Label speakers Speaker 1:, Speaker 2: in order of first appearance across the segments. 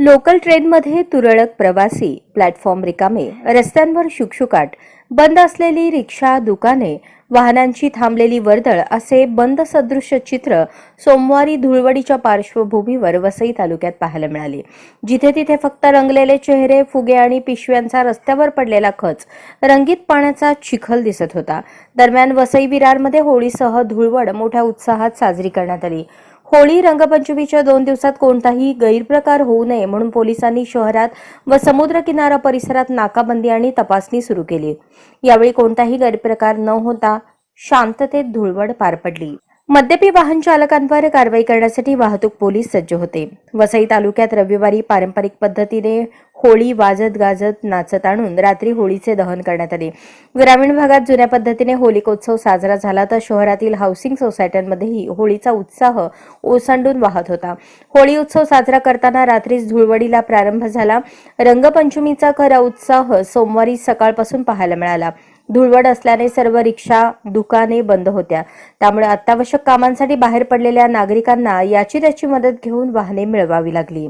Speaker 1: Local ट्रेनमध्ये तुरळक प्रवासी प्लॅटफॉर्म रिकामे रस्त्यांवर शुकशुकाट बंद असलेली रिक्षा दुकाने वाहनांची थांबलेली वर्दळ असे बंद सदृश्य चित्र सोमवारी धुळवडीच्या पार्श्वभूमीवर वसई तालुक्यात पाहायला मिळाले. जिथे तिथे फक्त रंगलेले चेहरे फुगे आणि पिशव्यांचा रस्त्यावर पडलेला खच रंगीत पाण्याचा चिखल दिसत होता. दरम्यान वसई विरारमध्ये होळीसह धुळवड मोठ्या उत्साहात साजरी करण्यात आली. होळी रंगपंचमीच्या दोन दिवसात कोणताही गैरप्रकार होऊ नये म्हणून पोलिसांनी शहरात व समुद्रकिनारा परिसरात नाकाबंदी आणि तपासणी सुरू केली. यावेळी कोणताही गैरप्रकार न होता शांततेत धुळवड पार पडली. मद्यपी वाहन चालकांवर कारवाई करण्यासाठी वाहतूक पोलीस सज्ज होते. वसई तालुक्यात रविवारी पारंपरिक पद्धतीने होळी वाजत गाजत नाचत आणून रात्री होळीचे दहन करण्यात आले. ग्रामीण भागात जुन्या पद्धतीने होलिकोत्सव साजरा झाला तर शहरातील हाऊसिंग सोसायट्यांमध्येही होळीचा उत्साह ओसांडून वाहत होता. होळी उत्सव साजरा करताना रात्रीच धुळवडीला प्रारंभ झाला. रंगपंचमीचा खरा उत्साह सोमवारी सकाळपासून पाहायला मिळाला. धुळवड असल्याने सर्व रिक्षा दुकाने बंद होत्या. त्यामुळे अत्यावश्यक कामांसाठी बाहेर पडलेल्या नागरिकांना याची त्याची मदत घेऊन वाहने मिळवावी लागली.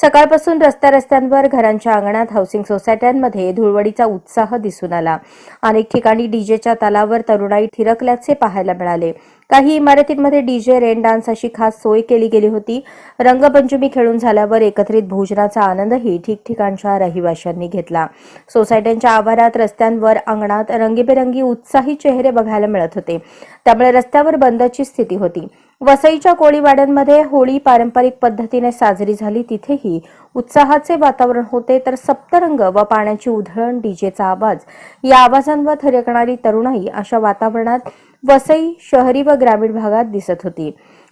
Speaker 1: सकाळपासून रस्त्या रस्त्यांवर घरांच्या अंगणात हाऊसिंग सोसायट्यांमध्ये धुळवडीचा उत्साह दिसून आला. अनेक ठिकाणी डीजेच्या तालावर तरुणाई थिरकल्याचे पाहायला मिळाले. काही इमारतींमध्ये डीजे रेन डान्स अशी खास सोय केली गेली होती. रंगपंचमी खेळून झाल्यावर एकत्रित भोजनाचा आनंदही ठिकठिकाणच्या रहिवाशांनी घेतला. सोसायट्यांच्या आवारात रस्त्यांवर अंगणात रंगीबेरंगी उत्साही चेहरे बघायला मिळत होते. त्यामुळे रस्त्यावर बंदची स्थिती होती. वसईच्या कोळीवाड्यांमध्ये होळी पारंपरिक पद्धतीने साजरी झाली. तिथेही उत्साहाचे वातावरण होते. तर सप्तरंग व पाण्याची उधळण डीजेचा आवाज या आवाजांवर थरकणारी तरुणाई अशा वातावरणात वसई शहरी व ग्रामीण भागात दिसत होती.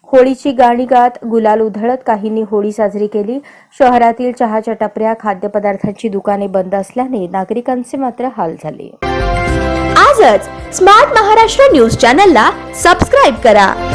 Speaker 1: होळीची गाणी गात गुलाल उधळत काहींनी होळी साजरी केली. शहरातील चहाच्या टपऱ्या खाद्यपदार्थांची दुकाने बंद असल्याने नागरिकांचे मात्र हाल झाले.
Speaker 2: आजच स्मार्ट महाराष्ट्र न्यूज चॅनलला सबस्क्राईब करा.